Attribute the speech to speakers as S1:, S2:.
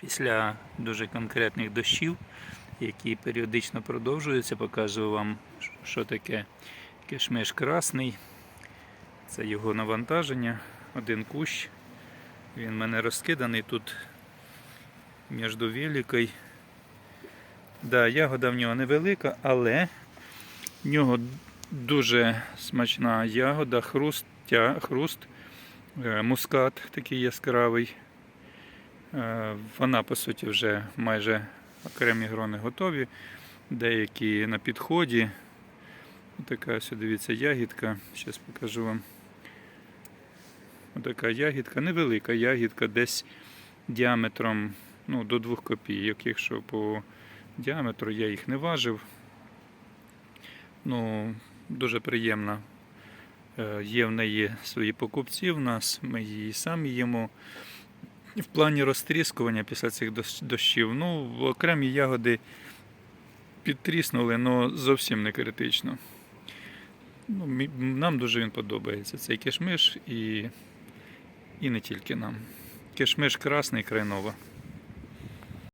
S1: Після дуже конкретних дощів, які періодично продовжуються, покажу вам, що таке кишмиш красний. Це його навантаження, один кущ. Він в мене розкиданий тут між великою. Да, ягода в нього невелика, але в нього дуже смачна ягода, хруст, хруст, е, мускат такий яскравий. Е, Вона, по суті, вже майже окремі грони готові, деякі на підході. Така ось, дивіться, ягідка. Зараз покажу вам. Отака ягідка, невелика ягідка, десь діаметром ну, до 2 копійок. Якщо по діаметру я їх не важив. Ну, дуже приємна. Е, Є в неї свої покупці в нас, ми її самі їмо. В плані розтріскування після цих дощів, ну, окремі ягоди підтріснули, але зовсім не критично. Ну, нам дуже він подобається. Цей кишмиш і, і не тільки нам. Кишмиш красний крайнова.